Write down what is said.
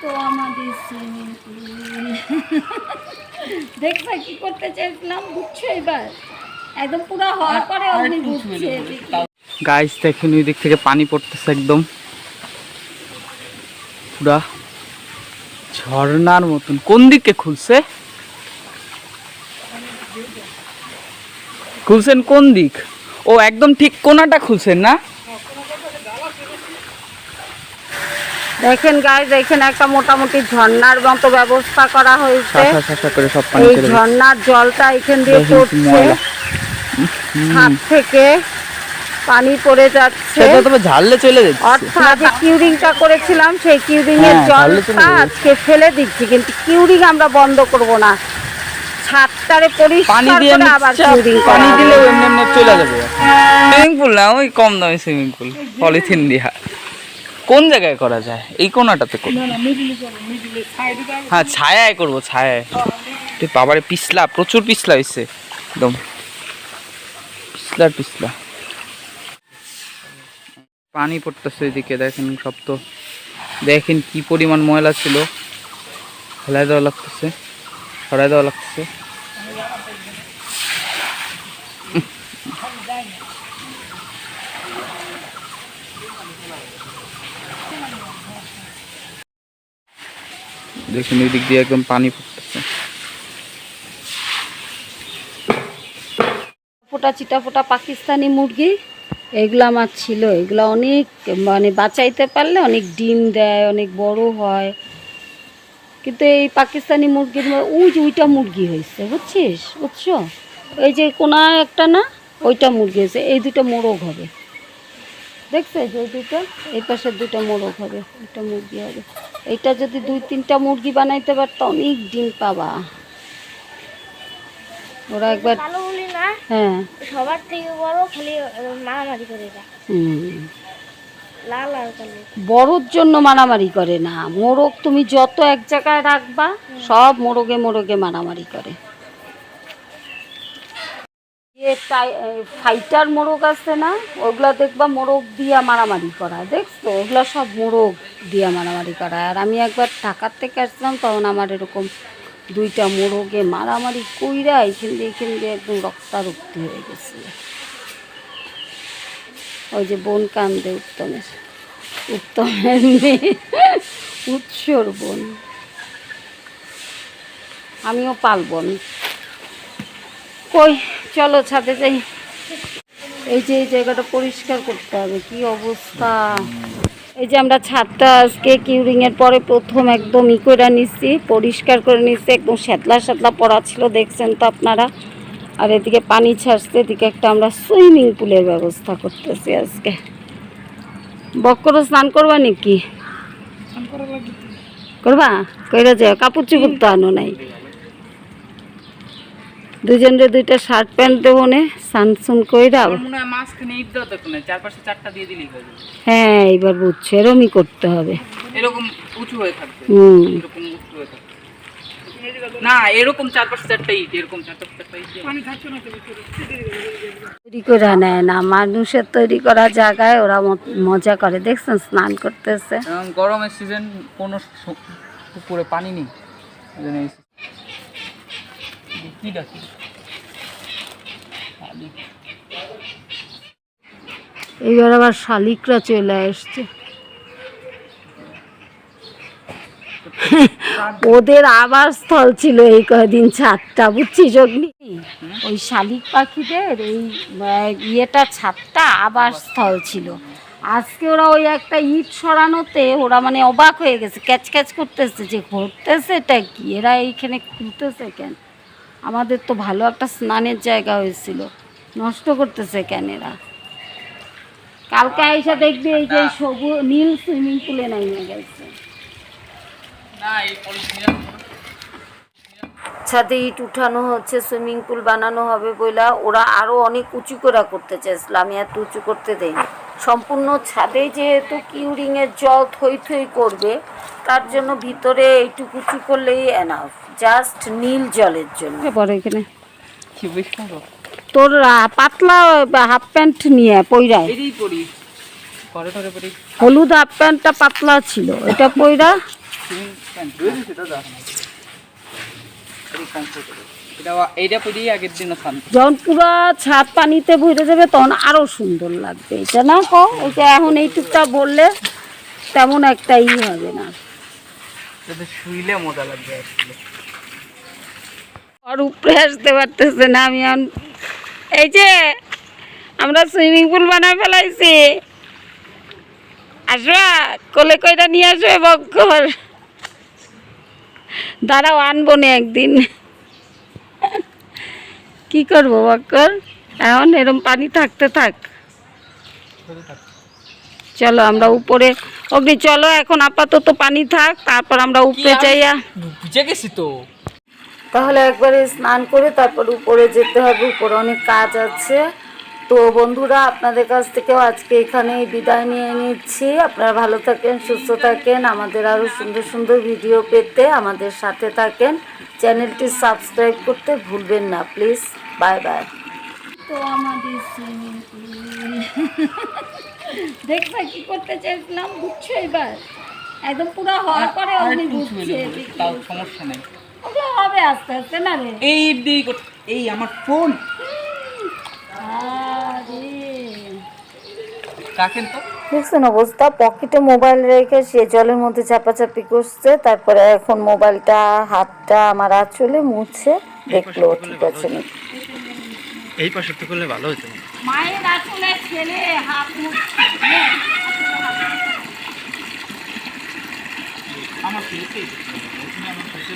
তো আমাদের swimming pool দেখবে কি করতে চাইছিলাম বুঝছ এবার? একদম পুরো হওয়ার পরে অমনি বুঝছে গাইস দেখেন ওই দিক থেকে পানি পড়তেছে একদম। পুরা ঝর্ণার মতন। কোন দিকে খুলছে? খুলছেন কোন দিক? ও একদম ঠিক কোনাটা খুলছেন না? দেখেন গাইজ এখানে একটা মোটামুটি ঝর্ণার মতো ব্যবস্থা করা হয়েছে। এই ঝর্ণার জলটা এখান দিয়ে পড়ছে। ছাদ থেকে পানি পড়ে যাচ্ছে। তবে ঝাললে চলে যাচ্ছে। অর্থাৎ যে কিউরিংটা করেছিলাম সেই কিউরিং এর হ্যাঁ, জলটা আজকে ফেলে দিচ্ছি কিন্তু কিউরিং আমরা বন্ধ করব না। ছাদটারে পরিষ্কার করে আবার কিউরিং পানি দিলে এমনি এমনি চলে যাবে। সুইমিং পুল না ওই কম দামি সুইমিং পুল পলিথিন দিয়া কোন জায়গায় করা যায়? এই কোনাটাতে করব হ্যাঁ ছায়ায় করব ছায়ায়। বাবারে পিছলা প্রচুর পিছলা হয়েছে একদম। পিছলার পিছলা। পানি পড়তেছে এদিকে দেখেন সব তো। দেখেন কি পরিমাণ ময়লা ছিল। ফেলাই দেওয়া লাগতেছে সরাই দেওয়া লাগতেছে। দেখুন, এই দিক দিয়ে একদম পানি পড়তেছে ফোটা চিটা ফোটা পাকিস্তানি মুরগি, এগুলো আমার ছিল। এগুলো অনেক মানে বাঁচাইতে পারলে অনেক ডিম দেয়, অনেক বড় হয়। কিন্তু এই পাকিস্তানি মুরগির ওই যে ওইটা মুরগি হয়েছে, বুঝছিস? বুঝছ? এই যে কোনা একটা না, ওইটা মুরগি হয়েছে। এই দুটো মোরগ হবে। দেখছে যে দুটো এই পাশের দুটো মোরগ হবে একটা মুরগি হবে। এইটা যদি দুই তিনটা মুরগি বানাইতে পারতো অনেক ডিম পাবা। ওরা একবার হ্যাঁ। সবার থেকে বড় খালি মারামারি করে এরা হুম। লাল আর কালো। বড়োর জন্য মারামারি করে না। মোরগ তুমি যত এক জায়গায় রাখবা সব মোরগে মোরগে মারামারি করে। ফাইটার মোরগ আছে না, ওগুলা দেখবা মোরগ দিয়া মারামারি করা দেখছ? ওগুলা সব মোরগ দিয়া মারামারি করা আর আমি একবার ঢাকার থেকে আসলাম তখন আমার এরকম দুইটা মোরগে মারামারি কইরা এখান দিয়ে এখান দিয়ে একদম রক্তারক্তি হয়ে গেছিল ওই যে বোন কান্দে উত্তমের উত্তমের মেয়ে, উৎসর বোন। আমিও পালব। কই? চলো ছাদে যাই। এই যে এই জায়গাটা পরিষ্কার করতে হবে কি অবস্থা? এই যে আমরা ছাদটা আজকে কিউরিং এর পরে প্রথম একদম ই করে নিচ্ছি পরিষ্কার করে নিচ্ছি একদম শ্যাতলা শ্যাতলা পড়া ছিল দেখছেন তো আপনারা? আর এদিকে পানি ছাড়ছে এদিকে একটা আমরা সুইমিং পুলের ব্যবস্থা করতেছি আজকে। বক্কর স্নান করবা নাকি? করবা? কইরা যায় কাপড় চুপড় তো আনো নাই। দুজনের দুইটা শার্ট প্যান্ট দেবো নে সানসুন কইরা মনে হয় হ্যাঁ এইবার বুঝছ এরমই করতে হবে। এরকম উঁচু হয়ে থাকবে হুম। এরকম উঁচু হয়ে থাকবে। না এরকম চারপাশে চারটা ইট এরকম চারপাশে চারটা ইট। তৈরি করে নেয় না মানুষের তৈরি করা জায়গায় ওরা ম- মজা করে। দেখছেন স্নান করতেছে। গরমের সিজন কোনো পুকুরে পানি নেই। কি ডাকি। এইবার আবার শালিকরা চলে আসছে। ওদের আবার স্থল ছিল এই কদিন ছাদটা, বুঝছিস অগ্নি? ওই শালিক পাখিদের এই ইয়েটা, ছাদটা আবার স্থল ছিল। আজকে ওরা ওই একটা ইট সরানোতে ওরা মানে অবাক হয়ে গেছে, ক্যাচ ক্যাচ করতেছে যে, ঘুরতেছে এটা কি? এরা এইখানে খুলতেছে কেন? আমাদের তো ভালো একটা স্নানের জায়গা হয়েছিল। নষ্ট করতেছে কেন এরা কালকে এসে দেখবি এই যে সবুজ নীল সুইমিং পুলে নামিয়ে গেছে। ছাদে ইট উঠানো হচ্ছে সুইমিং পুল বানানো হবে বইলা। ওরা আরও অনেক উঁচু করে করতে চাইছিল আমি এত উঁচু করতে দেই সম্পূর্ণ ছাদে যেহেতু কিউরিংয়ের জল থই থই করবে তার জন্য ভিতরে এইটুকু উঁচু করলেই এনাফ জাস্ট নীল জলের জন্য। পরে এখানে? তোর পাতলা হাফ প্যান্ট নিয়ে পইরায় পড়ি। হলুদ হাফ প্যান্টটা পাতলা ছিল এটা পইরা। যখন পুরো ছাদ পানিতে ভরে যাবে তখন আরও সুন্দর লাগবে। এটা না? ক এটা এখন এইটুকটা বললে তেমন একটা ই হবে না। শুইলে মজা লাগবে আর উপরে আসতে পারতেছে না আমি এখন এই যে আমরা সুইমিং পুল বানায় ফেলাইছি। আসবা কোলে কইটা নিয়ে আসবে বক্কর দাঁড়াও আনব না একদিন। কি করব বক্কর এখন এরম পানি থাকতে থাক। চলো আমরা উপরে অগ্নি চলো এখন আপাতত পানি থাক তারপর আমরা উপরে যাইয়া বুঝে গেছি তো। তাহলে একবারে স্নান করে তারপর উপরে যেতে হবে উপরে অনেক কাজ আছে। তো বন্ধুরা আপনাদের কাছ থেকেও আজকে এখানেই বিদায় নিয়ে নিচ্ছি। আপনারা ভালো থাকেন সুস্থ থাকেন আমাদের আরও সুন্দর সুন্দর ভিডিও পেতে আমাদের সাথে থাকেন। চ্যানেলটি সাবস্ক্রাইব করতে ভুলবেন না প্লিজ। Bye bye. তো আমাদের দেখবা কি করতে চাইছিলাম? বুঝছ এবার? একদম পুরো হওয়ার পরে অমনি বুঝছে তাও সমস্যা নেই। ওগুলো হবে আস্তে আস্তে না রে? এই দিক এই আমার ফোন আরে। রাখেন তো? দেখছেন অবস্থা? পকেটে মোবাইল রেখে সে জলের মধ্যে চাপাচাপি করছে তারপরে এখন মোবাইলটা হাতটা আমার আঁচলে মুছে দেখল ঠিক আছে। এই পাশে তো করলে ভালো হতো। মায়ের আঁচলে ছেলে হাত মুছছে আমার ফেসে আমার ফেসে